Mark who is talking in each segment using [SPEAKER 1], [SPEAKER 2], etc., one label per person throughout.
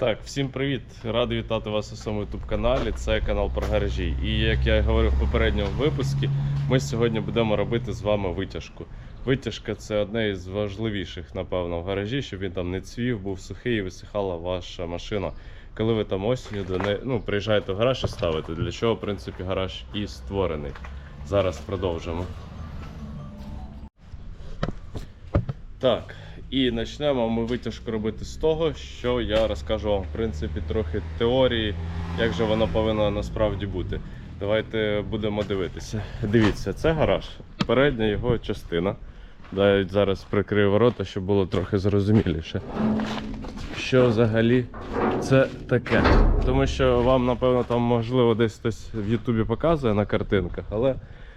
[SPEAKER 1] Так, всім привіт! Радий вітати вас у своєму youtube каналі. Це канал про гаражі. І як я говорив в попередньому випуску, ми сьогодні будемо робити з вами витяжку. Витяжка це одне із важливіших, напевно, в гаражі, щоб він там не цвів, був сухий і висихала ваша машина. Коли ви там осінню до не... ну, приїжджаєте в гараж і ставите, для чого, в принципі, гараж і створений. Зараз продовжимо. Так, і почнемо ми витяжку робити з того, що я розкажу вам, в принципі, трохи теорії, як же воно повинно насправді бути. Давайте будемо дивитися. Дивіться, це гараж, передня його частина. Навіть зараз прикрию ворота, щоб було трохи зрозуміліше. Що взагалі це таке? Тому що вам, напевно, там можливо десь хтось в Ютубі показує на картинках, але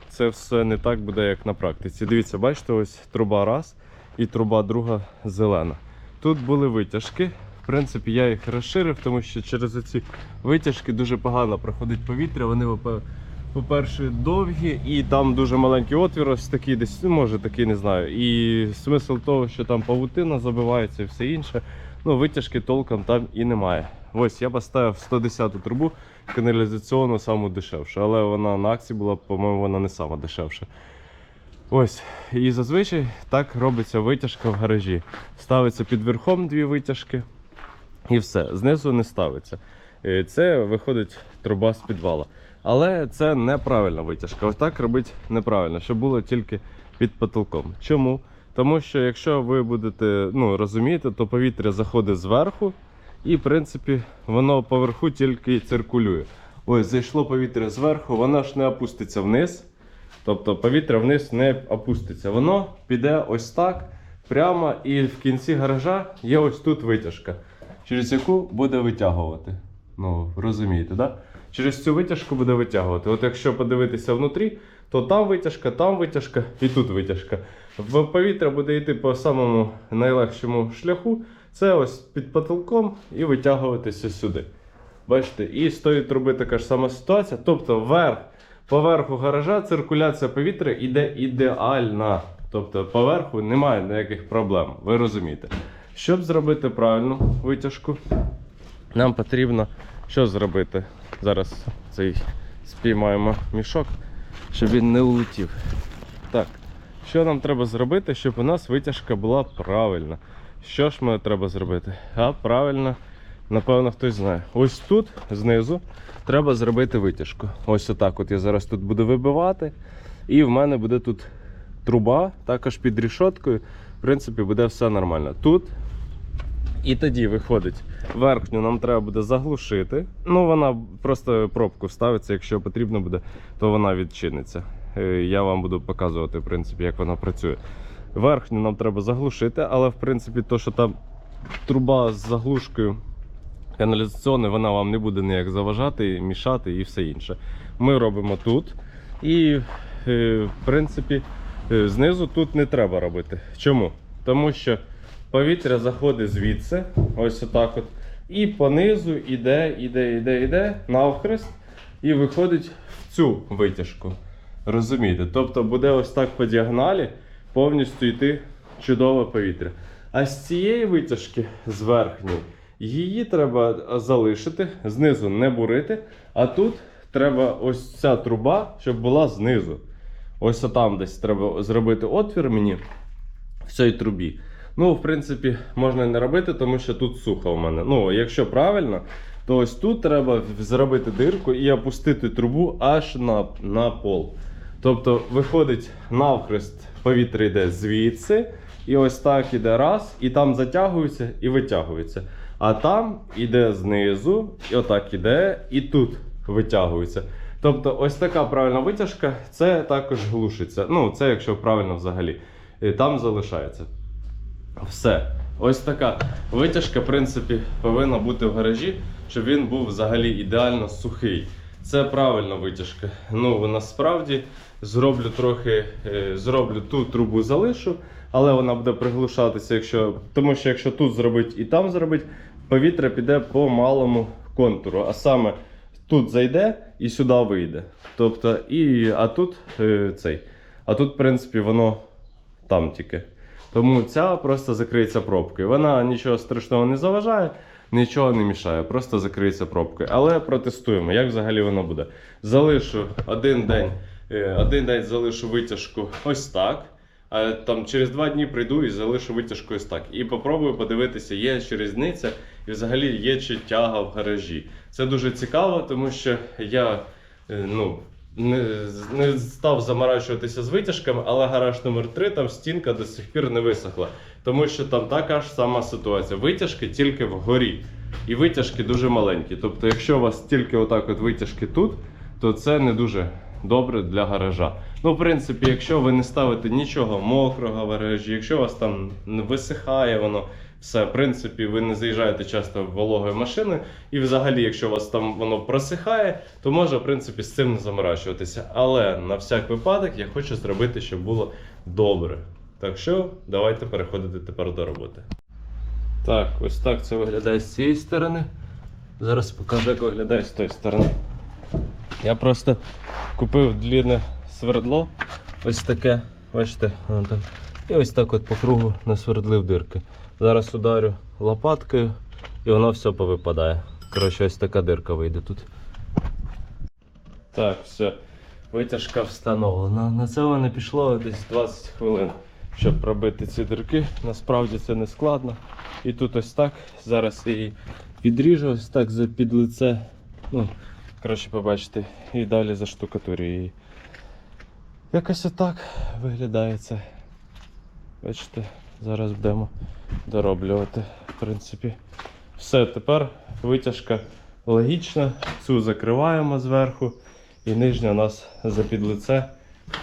[SPEAKER 1] це все не так буде, як на практиці. Дивіться, бачите, ось труба раз і труба друга зелена. Тут були витяжки. В принципі, я їх розширив, тому що через ці витяжки дуже погано проходить повітря. Вони, по- по-перше, довгі, і там дуже маленький отвір, ось такий десь, ну, може такий, не знаю. І смисл того, що там павутина забивається і все інше. Ну, витяжки толком там і немає. Ось я поставив 110-ту трубу каналізаційну саму дешевшу, але вона на акції була, по-моєму, вона не сама дешевша. Ось, і зазвичай так робиться витяжка в гаражі. Ставиться під верхом дві витяжки, і все. Знизу не ставиться. Е, Це виходить труба з підвала. Але це неправильна витяжка. Ось так робити неправильно, щоб було тільки під потолком. Чому? Тому що якщо ви будете ну, розумієте, то повітря заходить зверху, і в принципі воно поверху тільки циркулює. Ось зайшло повітря зверху, воно ж не опуститься вниз. Тобто повітря вниз не опуститься. Воно піде ось так прямо, і в кінці гаража є ось тут витяжка, через яку буде витягувати. Ну, розумієте, да? Через цю витяжку буде витягувати. От якщо подивитися внутрі, то там витяжка, там витяжка і тут витяжка. В повітря буде йти по самому найлегшому шляху. Це ось під потолком і витягуватися сюди. Бачите, і з тої труби така ж сама ситуація. Тобто вверх, поверху гаража циркуляція повітря йде ідеальна. Тобто поверху немає ніяких проблем. Ви розумієте. Щоб зробити правильну витяжку, нам потрібно що зробити? Зараз цей спіймаємо мішок, щоб він не улетів. Так, що нам треба зробити, щоб у нас витяжка була правильна? Що ж ми треба зробити? А правильно, напевно, хтось знає. Ось тут знизу треба зробити витяжку. Ось отак. От я зараз тут буду вибивати. І в мене буде тут труба, також під рішоткою. В принципі, буде все нормально. Тут і тоді виходить, верхню нам треба буде заглушити. Ну, вона просто пробку ставиться, якщо потрібно буде, то вона відчиниться. Е, Я вам буду показувати, в принципі, як вона працює. Верхню нам треба заглушити, але в принципі, то, що там труба з заглушкою каналізаційною, вона вам не буде ніяк заважати, мішати і все інше. Ми робимо тут. І, е, в принципі, е, знизу тут не треба робити. Чому? Тому що повітря заходить звідси, ось отак от. І понизу іде, іде, іде, іде навхрест і виходить в цю витяжку. Розумієте? Тобто буде ось так по діагоналі повністю йти чудове повітря. А з цієї витяжки, з верхньої, її треба залишити, знизу не бурити, а тут треба ось ця труба, щоб була знизу. Ось там десь треба зробити отвір мені в цій трубі. Ну, в принципі, можна не робити, тому що тут сухо у мене. Ну, якщо правильно, то ось тут треба зробити дирку і опустити трубу аж на, на пол. Тобто виходить навхрест, повітря йде звідси, і ось так іде раз, і там затягується і витягується. А там іде знизу, і отак іде, і тут витягується. Тобто, ось така правильна витяжка, це також глушиться. Ну, це якщо правильно взагалі. І Там залишається. Все. Ось така витяжка, в принципі, повинна бути в гаражі, щоб він був взагалі ідеально сухий. Це правильна витяжка. Ну, насправді зроблю трохи, е, зроблю ту трубу залишу, але вона буде приглушатися, якщо, тому що якщо тут зробити і там зробити, повітря піде по малому контуру. А саме тут зайде і сюди вийде. Тобто, і, а тут е, цей. А тут, в принципі, воно там тільки. Тому ця просто закриється пробкою. Вона нічого страшного не заважає. нічого не мішає, просто закриється пробкою. Але протестуємо, як взагалі воно буде. Залишу один день, е, один день залишу витяжку ось так. Там через два дні прийду і залишу витяжку ось так. І попробую подивитися, є чи різниця, і взагалі є чи тяга в гаражі. Це дуже цікаво, тому що я е, ну, не, не став заморачуватися з витяжками, але гараж номер 3 там стінка до сих пір не висохла. Тому що там така ж сама ситуація. Витяжки тільки вгорі. І витяжки дуже маленькі. Тобто, якщо у вас тільки отак от витяжки тут, то це не дуже добре для гаража. Ну, в принципі, якщо ви не ставите нічого мокрого в гаражі, якщо у вас там висихає воно, все, в принципі, ви не заїжджаєте часто вологою машиною, і взагалі, якщо у вас там воно просихає, то може, в принципі, з цим не заморачуватися. Але на всяк випадок я хочу зробити, щоб було добре. Так що, давайте переходити тепер до роботи. Так, ось так це виглядає з цієї сторони. Зараз покажу, як виглядає з тої сторони. Я просто купив длинне свердло, ось таке, бачите. І ось так от по кругу насвердлив дирки. Зараз ударю лопаткою і воно все повипадає. Коротше, ось така дирка вийде тут. Так, все. Витяжка встановлена. На це воно пішло десь 20 хвилин, щоб пробити ці дирки. Насправді це не складно. І тут ось так. Зараз її відріжу ось так за під лице. Ну, коротше, побачите, і далі заштукатурю її. Якось отак виглядає це. Бачите, зараз будемо дороблювати. В принципі, все, тепер витяжка логічна. Цю закриваємо зверху. І нижня у нас за підлице.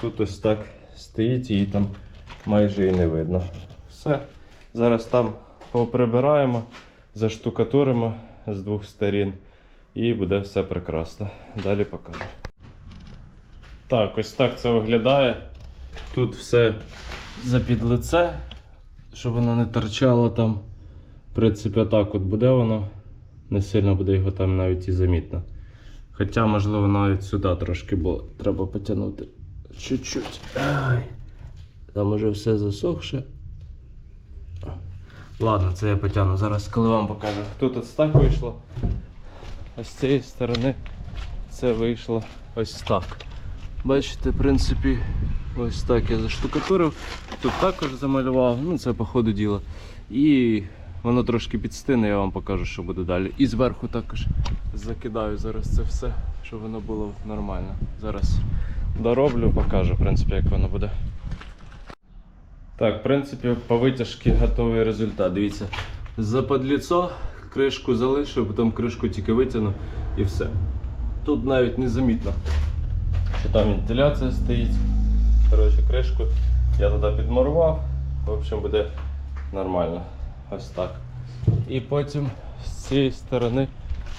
[SPEAKER 1] Тут ось так стоїть, її там майже і не видно. Все. Зараз там поприбираємо, заштукатуримо з двох сторін. І буде все прекрасно. Далі покажу. Так, ось так це виглядає. Тут все за підлице, щоб воно не торчало там. В принципі, так от буде воно. Не сильно буде його там навіть і замітно. Хоча, можливо, навіть сюди трошки було. Треба потягнути чуть-чуть. Там уже все засохше. Ладно, це я потягну. Зараз коли вам покажу. Тут ось так вийшло. А з цієї сторони це вийшло ось так. Бачите, в принципі, ось так я заштукатурив. Тут також замалював, ну це по ходу діла. І воно трошки підстине, я вам покажу, що буде далі. І зверху також закидаю зараз це все, щоб воно було нормально. Зараз дороблю, покажу, в принципі, як воно буде. Так, в принципі, по витяжці готовий результат. Дивіться, за подліцо кришку залишив, потім кришку тільки витягну і все. Тут навіть не замітно, що там вентиляція стоїть. Коротше, кришку я туди підмурував. В общем, буде нормально. Ось так. І потім з цієї сторони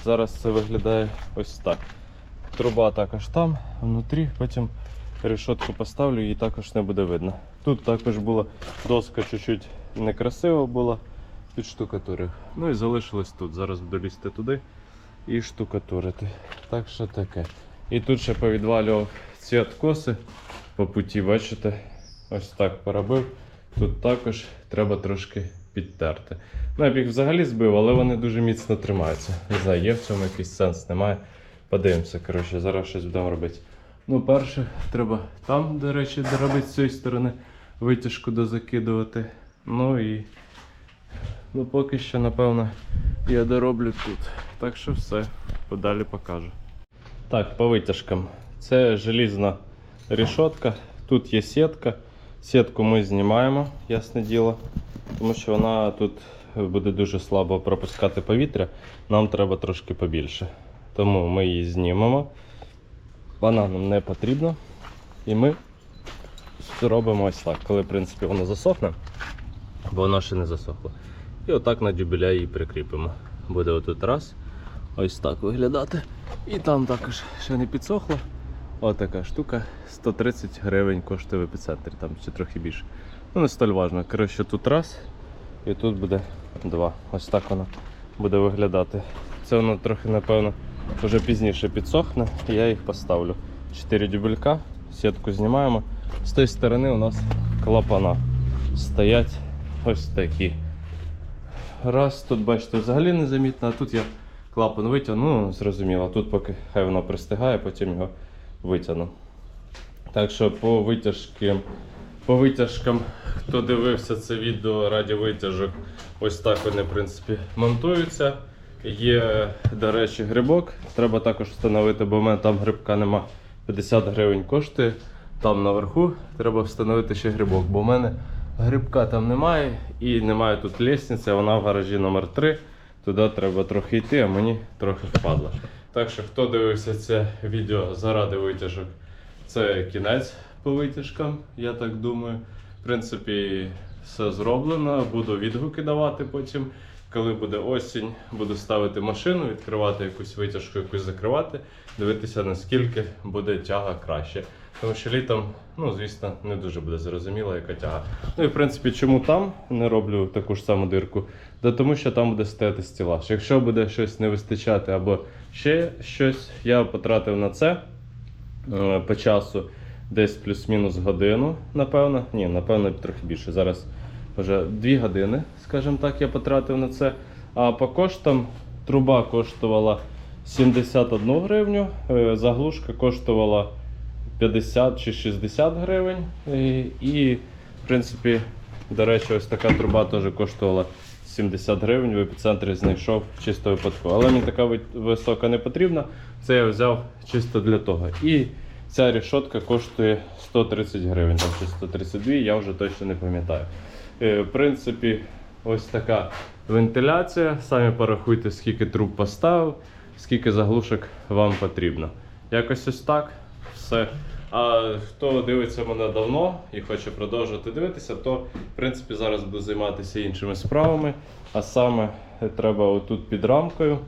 [SPEAKER 1] зараз це виглядає ось так. Труба також там, внутрі, потім решетку поставлю, її також не буде видно. Тут також була доска чуть-чуть некрасива була під штукатурив. Ну і залишилось тут. Зараз буду лізти туди і штукатурити. Так що таке. І тут ще повідвалював ці откоси по путі, бачите, ось так поробив. Тут також треба трошки підтерти. Ну, я б їх взагалі збив, але вони дуже міцно тримаються. Не знаю, є в цьому якийсь сенс, немає. Подивимося, коротше, зараз щось будемо робити. Ну, перше, треба там, до речі, доробити з цієї сторони, витяжку дозакидувати. Ну і ну, поки що, напевно, я дороблю тут. Так що все, подалі покажу. Так, по витяжкам. Це желізна рішотка, тут є сітка. Сітку ми знімаємо, ясне діло, тому що вона тут буде дуже слабо пропускати повітря. Нам треба трошки побільше. Тому ми її знімемо. Вона нам не потрібна. І ми робимо ось так, коли в принципі воно засохне, бо воно ще не засохло. І отак на дюбеля її прикріпимо. Буде отут раз. Ось так виглядати. І там також ще не підсохло. Ось така штука. 130 гривень коштує в епіцентрі, там чи трохи більше. Ну не столь важно. Коротше, тут раз і тут буде два. Ось так воно буде виглядати. Це воно трохи, напевно, вже пізніше підсохне, і я їх поставлю. 4 дюбелька, сітку знімаємо. З тієї сторони у нас клапана стоять ось такі. раз, тут бачите, взагалі незамітно, а тут я клапан витягну, ну, зрозуміло, тут поки хай воно пристигає, потім його витягну. Так що по витяжки, по витяжкам, хто дивився це відео раді витяжок, ось так вони, в принципі, монтуються. Є, до речі, грибок. Треба також встановити, бо в мене там грибка нема. 50 гривень коштує. Там наверху треба встановити ще грибок, бо в мене грибка там немає і немає тут лісниці, вона в гаражі номер 3 Туди треба трохи йти, а мені трохи впадло. Так що, хто дивився це відео заради витяжок, це кінець по витяжкам, я так думаю. В принципі, все зроблено. Буду відгуки давати потім. Коли буде осінь, буду ставити машину, відкривати якусь витяжку, якусь закривати, дивитися наскільки буде тяга краще. Тому що літом, ну звісно, не дуже буде зрозуміло, яка тяга. Ну і в принципі, чому там не роблю таку ж саму дирку? Да тому що там буде стояти стілаж. Якщо буде щось не вистачати або ще щось, я потратив на це е, по часу десь плюс-мінус годину, напевно. Ні, напевно, трохи більше. Зараз вже 2 години, скажімо так, я потратив на це. А по коштам труба коштувала 71 гривню, е, заглушка коштувала 50 чи 60 гривень. І, і в принципі, до речі, ось така труба теж коштувала 70 гривень. В епіцентрі знайшов чисто випадково. Але мені така висока не потрібна. Це я взяв чисто для того. І ця рішотка коштує 130 гривень, там чи 132, я вже точно не пам'ятаю. Е, В принципі, ось така вентиляція. Самі порахуйте, скільки труб поставив, скільки заглушок вам потрібно. Якось ось так. Все. А хто дивиться мене давно і хоче продовжувати дивитися, то в принципі зараз буду займатися іншими справами. А саме е, треба отут під рамкою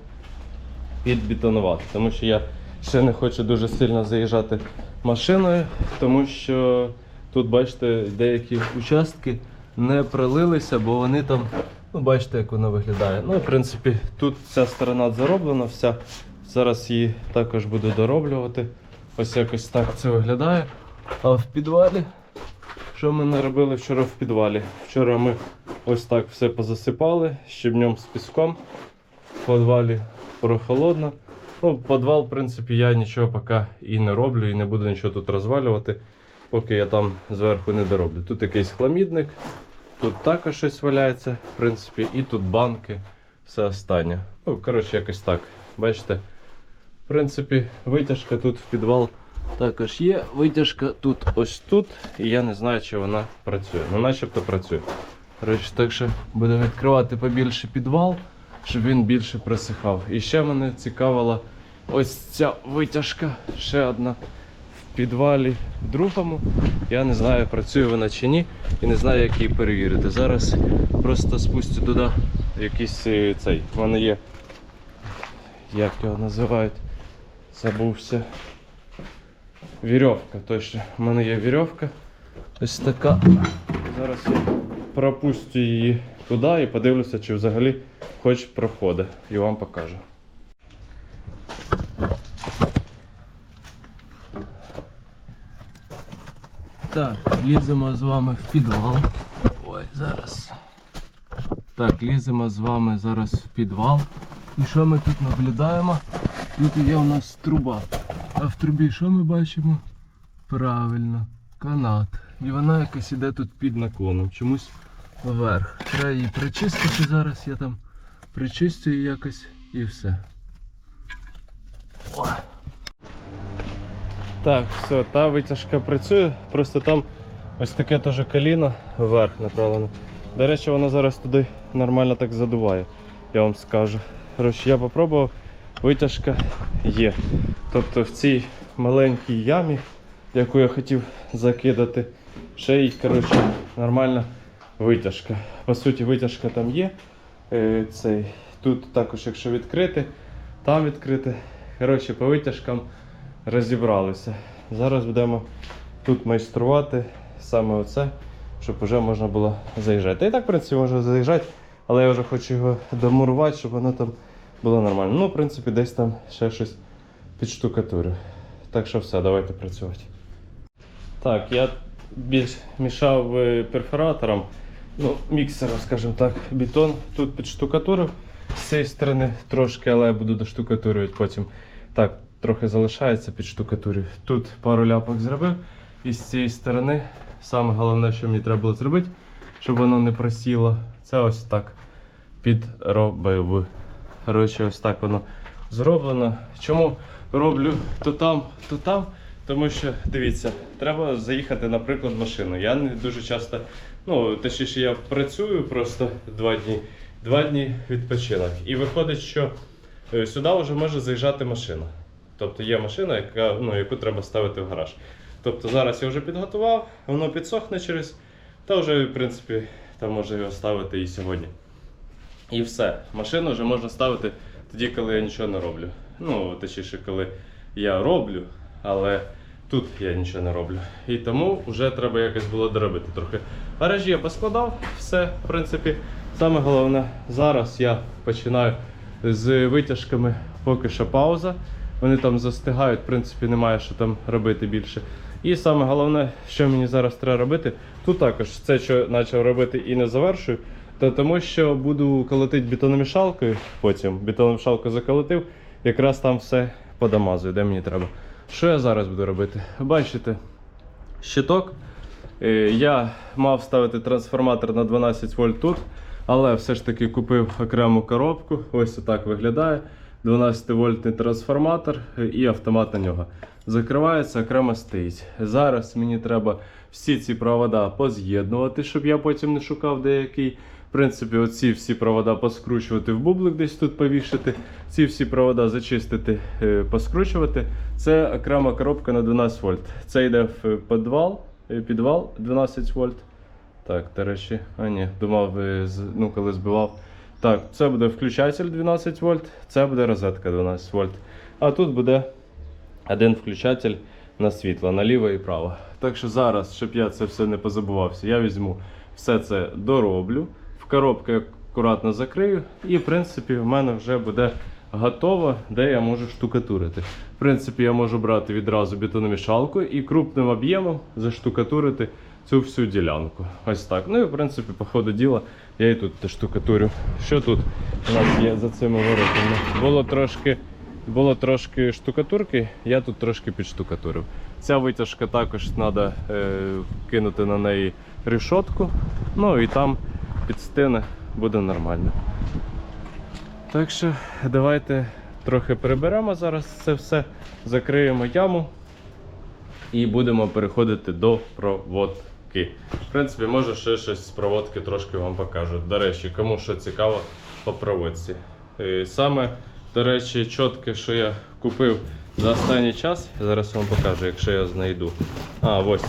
[SPEAKER 1] підбетонувати. Тому що я ще не хочу дуже сильно заїжджати машиною, тому що тут, бачите, деякі участки не пролилися, бо вони там, ну бачите, як воно виглядає. Ну, в принципі, тут ця сторона зароблена вся. Зараз її також буду дороблювати. Ось якось так це виглядає. А в підвалі, що ми наробили вчора в підвалі? Вчора ми ось так все позасипали щебнем з піском. В підвалі прохолодно. Ну, підвал, в принципі, я нічого поки і не роблю, і не буду нічого тут розвалювати, поки я там зверху не дороблю. Тут якийсь хламідник, тут також щось валяється, в принципі, і тут банки, все останнє. Ну, коротше, якось так. Бачите? В принципі, витяжка тут в підвал також є. Витяжка тут ось тут. І я не знаю, чи вона працює. Ну, начебто працює. Коротше, так що будемо відкривати побільше підвал, щоб він більше просихав. І ще мене цікавила ось ця витяжка, ще одна підвалі другому. Я не знаю, працює вона чи ні, і не знаю, як її перевірити. Зараз просто спустю туди якийсь е, цей. У мене є. Як його називають? Забувся. Вірьовка, точно. У мене є вірьовка. Ось така. Зараз я пропустю її туди і подивлюся, чи взагалі хоч проходить. І вам покажу. Так, ліземо з вами в підвал. Ой, зараз. Так, ліземо з вами зараз в підвал. І що ми тут наблюдаємо? Тут є у нас труба. А в трубі що ми бачимо? Правильно, канат. І вона якось іде тут під наклоном, чомусь вверх. Треба її причистити зараз, я там причистю її якось і все. Так, все, та витяжка працює, просто там ось таке теж коліно вверх направлено. До речі, воно зараз туди нормально так задуває, я вам скажу. Коротше, я попробував, витяжка є. Тобто в цій маленькій ямі, яку я хотів закидати, ще й коротше, нормальна витяжка. По суті, витяжка там є. Е, Цей. Тут також, якщо відкрити, там відкрити. Коротше, по витяжкам розібралися. Зараз будемо тут майструвати саме оце, щоб вже можна було заїжджати. І так, в принципі, можна заїжджати, але я вже хочу його домурувати, щоб воно там було нормально. Ну, в принципі, десь там ще щось підштукатурю. Так що все, давайте працювати. Так, я більш мішав е, перфоратором. ну, міксером, скажімо так, бетон тут підштукатурив. З цієї сторони трошки, але я буду доштукатурювати потім. Так, трохи залишається під штукатурів. Тут пару ляпок зробив. І з цієї сторони саме головне, що мені треба було зробити, щоб воно не просіло. Це ось так підробив. Коротше, ось так воно зроблено. Чому роблю то там, то там? Тому що дивіться, треба заїхати, наприклад, машину. Я не дуже часто, ну точніше, я працюю просто два дні, два дні відпочинок. І виходить, що е, сюди вже може заїжджати машина. Тобто є машина, яка, ну, яку треба ставити в гараж. Тобто зараз я вже підготував, воно підсохне через, та вже, в принципі, там може його ставити і сьогодні. І все. Машину вже можна ставити тоді, коли я нічого не роблю. Ну, точніше, коли я роблю, але тут я нічого не роблю. І тому вже треба якось було доробити трохи. Гаражі я поскладав, все, в принципі. Саме головне, зараз я починаю з витяжками, поки що пауза. Вони там застигають, в принципі, немає що там робити більше. І саме головне, що мені зараз треба робити, тут також це, що почав робити і не завершую, то тому що буду колотити бетономішалкою, потім бетономішалку заколотив, якраз там все подамазую, де мені треба. Що я зараз буду робити? Бачите, щиток. Е, Я мав ставити трансформатор на 12 вольт тут, але все ж таки купив окрему коробку. Ось отак виглядає. 12 вольтний трансформатор і автомат на нього. Закривається, окремо стоїть. Зараз мені треба всі ці провода поз'єднувати, щоб я потім не шукав деякий. В принципі, оці всі провода поскручувати в бублик, десь тут повішати. Ці всі провода зачистити, е, поскручувати. Це окрема коробка на 12 вольт. Це йде в підвал, е, підвал 12 вольт. Так, до речі, а ні, думав, е, ну, коли збивав. Так, це буде включатель 12 вольт, це буде розетка 12 вольт. А тут буде один включатель на світло, наліво і право. Так що зараз, щоб я це все не позабувався, я візьму все це дороблю, в коробку акуратно закрию, і в принципі в мене вже буде готово, де я можу штукатурити. В принципі, я можу брати відразу бетономішалку і крупним об'ємом заштукатурити цю всю ділянку. Ось так. Ну і в принципі, по ходу діла я і тут штукатурю. Що тут у нас є за цими воротами? Було трошки. Було трошки штукатурки, я тут трошки підштукатурив. Ця витяжка також треба е, кинути на неї решотку. Ну і там під стіни буде нормально. Так що давайте трохи приберемо зараз це все, закриємо яму і будемо переходити до проводки. В принципі, може ще щось з проводки трошки вам покажу. До речі, кому що цікаво по проводці. Е, Саме, до речі, чітке, що я купив за останній час, зараз вам покажу, якщо я знайду. А, ось,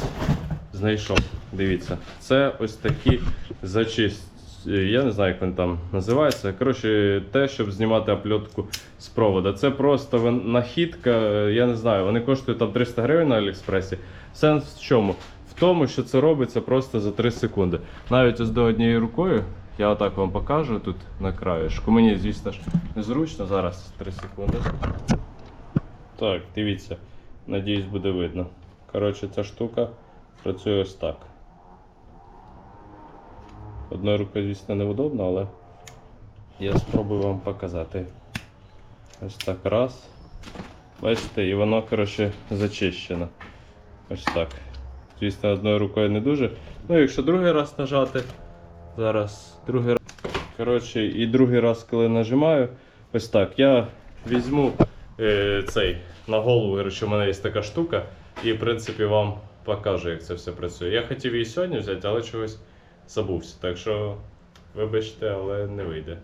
[SPEAKER 1] знайшов. Дивіться, це ось такі зачист. Я не знаю, як вони там називаються. Коротше, те, щоб знімати опльотку з провода. Це просто нахідка, я не знаю, вони коштують там 300 гривень на Аліекспресі. Сенс в чому? Тому, що це робиться просто за 3 секунди. Навіть ось до однією рукою, я отак вам покажу тут на краєшку. Мені, звісно ж, незручно зараз 3 секунди. Так, дивіться, надіюсь, буде видно. Коротше, ця штука працює ось так. Одною рукою, звісно, невудобно, але я спробую вам показати. Ось так раз. Бачите, і воно, коротше, зачищено. Ось так. Звісно, одною рукою не дуже. Ну, якщо другий раз нажати, зараз другий раз. Коротше, і другий раз, коли нажимаю, ось так. Я візьму е, цей на голову, коротше, у мене є така штука, і в принципі вам покажу, як це все працює. Я хотів її сьогодні взяти, але чогось забувся. Так що, вибачте, але не вийде.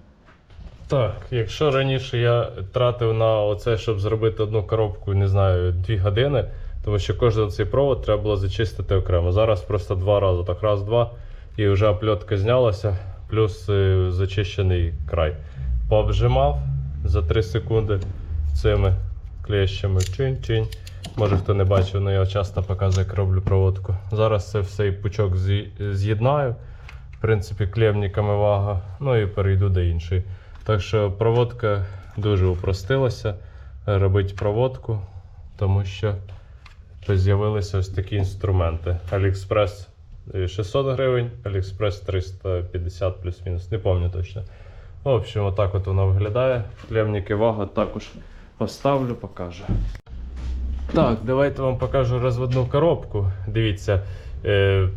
[SPEAKER 1] Так, якщо раніше я тратив на оце, щоб зробити одну коробку, не знаю, 2 години, тому що кожен цей провод треба було зачистити окремо. Зараз просто два рази, так раз-два, і вже опльотка знялася, плюс е, зачищений край. Пообжимав за 3 секунди цими клещами чинь-чинь. Може хто не бачив, але я часто показую, як роблю проводку. Зараз це все пучок з'єднаю. В принципі, клемниками вага, ну і перейду до іншої. Так що проводка дуже упростилася. Робити проводку, тому що з'явилися ось такі інструменти. Е, 600 гривень, AliExpress 350 плюс-мінус, не пам'ятаю точно. В общем, отак от воно виглядає. Клемники вага також поставлю, покажу. Так, давайте вам покажу розводну коробку. Дивіться, е,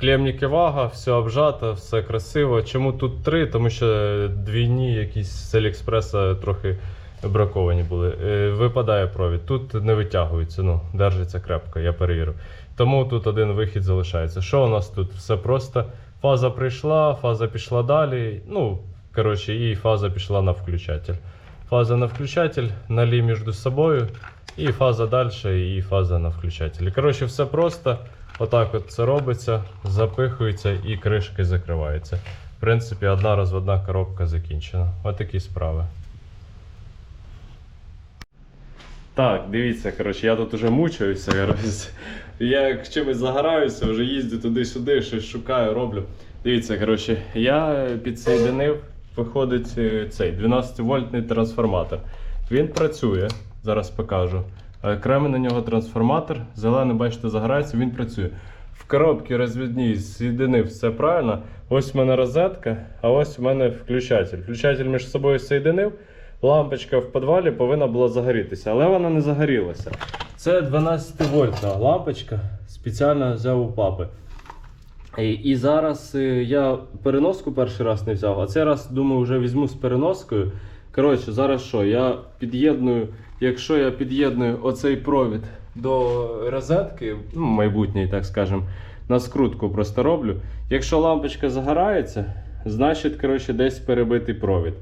[SPEAKER 1] клемники вага, все обжато, все красиво. Чому тут три? Тому що двійні якісь з Аліекспреса трохи браковані були. Е, випадає провід. Тут не витягується, ну, держиться крепко, я перевірив. Тому тут один вихід залишається. Що у нас тут? Все просто. Фаза прийшла, фаза пішла далі. Ну, коротше, і фаза пішла на включатель. Фаза на включатель, налі між собою. І фаза далі, і фаза на включателі. Коротше, все просто. Отак от це робиться, запихується і кришки закриваються. В принципі, одна розводна коробка закінчена. Отакі справи. Так, дивіться, коротше, я тут уже мучаюся. Коротше. Я чимось загораюся, вже їздю туди-сюди, щось шукаю, роблю. Дивіться, коротше, я підсоєдинив, виходить е, цей 12-вольтний трансформатор. Він працює, зараз покажу. Окремий на нього трансформатор, зелений, бачите, загорається, він працює. В коробці розвідній з'єдинив все правильно. Ось в мене розетка, а ось в мене включатель. Включатель між собою соєдинив. Лампочка в підвалі повинна була загорітися, але вона не загорілася. Це 12 вольтна лампочка, спеціально взяв у папи. І, і зараз е, я переноску перший раз не взяв, а цей раз думаю, вже візьму з переноскою. Коротше, зараз що? Я під'єдную, якщо я під'єдную оцей провід до розетки, ну, майбутній, так скажемо, на скрутку просто роблю. Якщо лампочка загорається, значить, коротше, десь перебитий провід.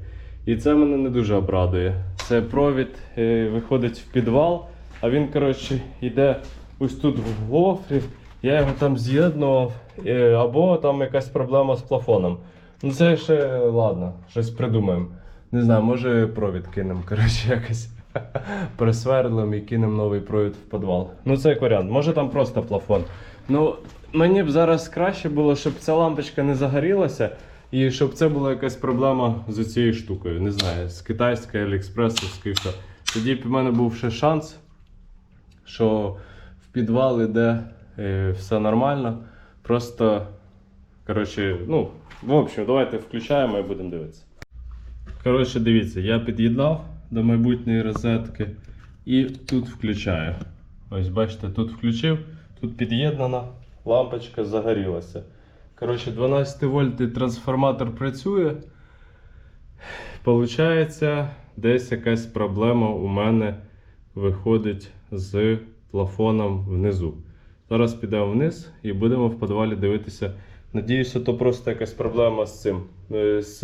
[SPEAKER 1] І це мене не дуже обрадує. Це провід е, виходить в підвал, а він, коротше, йде ось тут в гофрі. Я його там з'єднував, е, або там якась проблема з плафоном. Ну це ще ладно, щось придумаємо. Не знаю, може провід кинемо, коротше, якось присвердлимо і кинемо новий провід в підвал. Ну це як варіант. Може там просто плафон. Ну, мені б зараз краще було, щоб ця лампочка не загорілася. І щоб це була якась проблема з цією штукою. Не знаю, з китайської, аліекспресовської. Тоді б у мене був ще шанс, що в підвал іде е, все нормально. Просто, коротше, ну, в общем, давайте включаємо і будемо дивитися. Коротше, дивіться, я під'єднав до майбутньої розетки і тут включаю. Ось бачите, тут включив, тут під'єднана, лампочка загорілася. Коротше, 12 вольтний трансформатор працює. Получається, десь якась проблема у мене виходить з плафоном внизу. Зараз підемо вниз і будемо в підвалі дивитися. Надіюся, то просто якась проблема з цим. е, З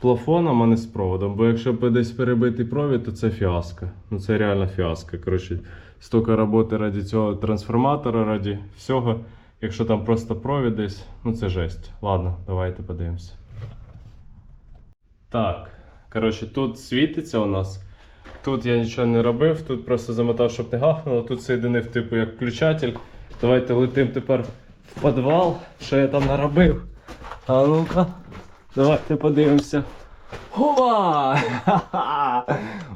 [SPEAKER 1] плафоном, а не з проводом. Бо якщо десь перебитий провід, то це фіаско. Ну це реально фіаско. Коротше, стільки роботи раді цього трансформатора, раді всього. Якщо там просто провід десь, ну це жесть. Ладно, давайте подивимося. Так, коротше, тут світиться у нас. Тут я нічого не робив, тут просто замотав, щоб не гахнуло. Тут соєдинив, типу, як включатель. Давайте летим тепер в підвал, що я там наробив. А ну-ка, давайте подивимося. Хова!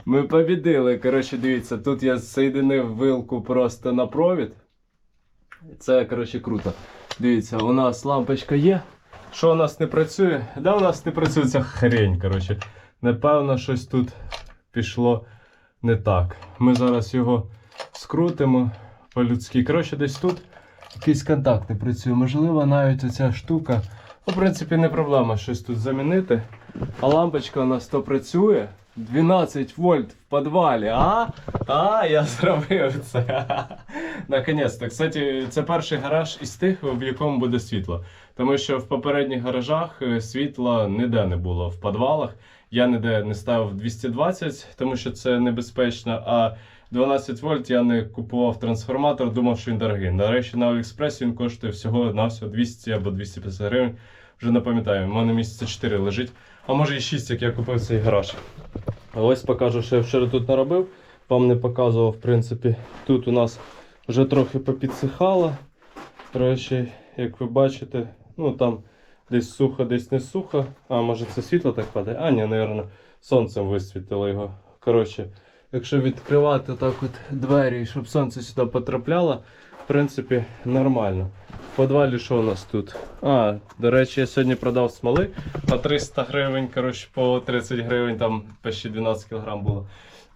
[SPEAKER 1] Ми побідили. Коротше, дивіться, тут я соєдинив вилку просто на провід. Це, коротше, круто. Дивіться, у нас лампочка є. Що у нас не працює? Да, у нас не працює ця хрень, коротше. Напевно, щось тут пішло не так. Ми зараз його скрутимо по-людськи. Коротше, десь тут якийсь контакт не працює. Можливо, навіть оця штука. Ну, в принципі, не проблема щось тут замінити. А лампочка у нас то працює. 12 вольт в подвалі, а? А, я зробив це. Наконець-то. Кстати, це перший гараж із тих, в якому буде світло. Тому що в попередніх гаражах е, світла ніде не було в підвалах. Я ніде не ставив 220, тому що це небезпечно. А 12 вольт я не купував трансформатор, думав, що він дорогий. Нарешті на Аліекспресі він коштує всього на всього 200 або 250 гривень. Вже не пам'ятаю, у мене місяця 4 лежить, а може і 6, як я купив цей гараж. Ось покажу, що я вчора тут наробив. Вам не показував, в принципі. Тут у нас вже трохи попідсихало. Коротше, як ви бачите, ну там десь сухо, десь не сухо. А може це світло так падає? А, ні, напевно, сонцем висвітило його. Коротше, якщо відкривати так от двері, щоб сонце сюди потрапляло, в принципі, нормально. В подвалі що у нас тут? А, до речі, я сьогодні продав смоли по 300 гривень, коротше, по 30 гривень, там почти 12 кг було.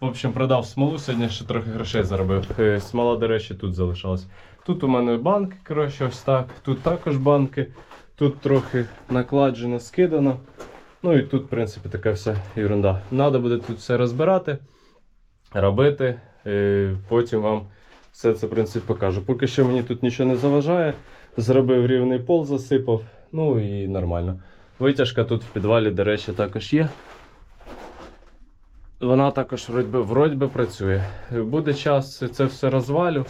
[SPEAKER 1] В общем, продав смолу, сьогодні ще трохи грошей заробив. Е, Смола, до речі, тут залишалась. Тут у мене банки, коротше, ось так. Тут також банки. Тут трохи накладжено, скидано. Ну і тут, в принципі, така вся ерунда. Надо буде тут все розбирати, робити. е, Потім вам все це, в принципі, покажу. Поки що мені тут нічого не заважає. Зробив рівний пол, засипав. Ну і нормально. Витяжка тут в підвалі, до речі, також є. Вона також вроді би, вроді би працює. Буде час, це все розвалю,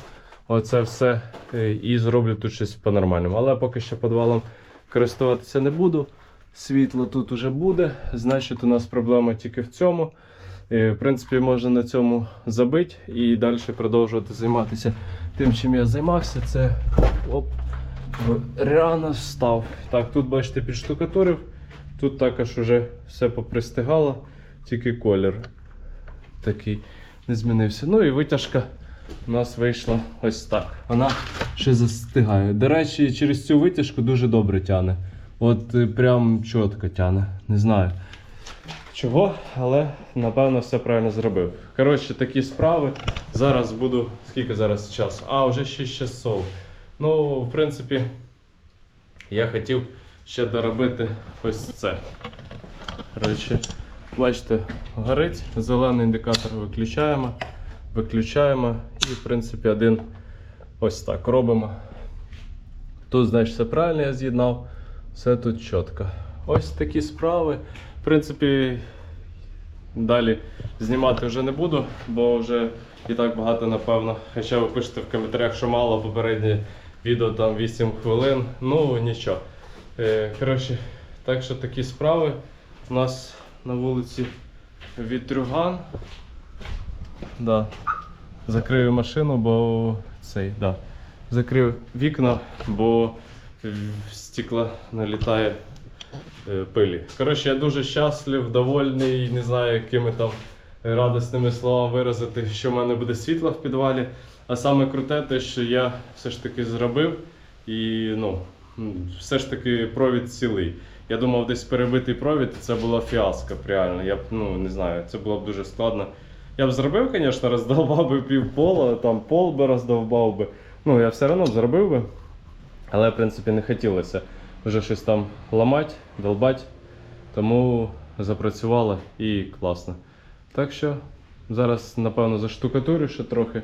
[SPEAKER 1] оце все е, і зроблю тут щось по-нормальному. Але поки що підвалом користуватися не буду. Світло тут уже буде, значить у нас проблема тільки в цьому. Е, В принципі, можна на цьому забити і далі продовжувати займатися тим, чим я займався. Це оп, рано встав. Так, тут бачите, підштукатурив. Тут також вже все попристигало, тільки колір такий не змінився. Ну і витяжка у нас вийшла ось так. Вона ще застигає. До речі, через цю витяжку дуже добре тяне. От е, прям чітко тяне. Не знаю чого, але напевно все правильно зробив. Коротше, такі справи. Зараз буду. Скільки зараз часу? А, вже 6 часов. Ну, в принципі, я хотів ще доробити ось це. Коротше, бачите, горить, зелений індикатор виключаємо, виключаємо і, в принципі, один ось так робимо. Тут, значить, все правильно я з'єднав, все тут чітко. Ось такі справи. В принципі, далі знімати вже не буду, бо вже і так багато, напевно. Хоча ви пишете в коментарях, що мало попереднє відео там 8 хвилин. Ну нічого. Е, коротше, так що такі справи. У нас на вулиці вітрюган. Да. Закрию машину, бо цей, да. Закрив вікна, бо стекла налітає пилі. Коротше, я дуже щаслив, довольний, не знаю, якими там радісними словами виразити, що в мене буде світло в підвалі. А саме круте, те, що я все ж таки зробив і ну, все ж таки провід цілий. Я думав, десь перебитий провід, це була фіаско, реально. Я б ну не знаю, це було б дуже складно. Я б зробив, звісно, роздовбав би пів пола, там пол би роздовбав би. Ну, я все одно б зробив би. Але, в принципі, не хотілося вже щось там ламати, долбати. Тому запрацювало і класно. Так що зараз, напевно, заштукатурю ще трохи.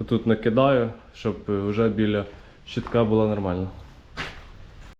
[SPEAKER 1] Отут накидаю, щоб вже біля щитка було нормально.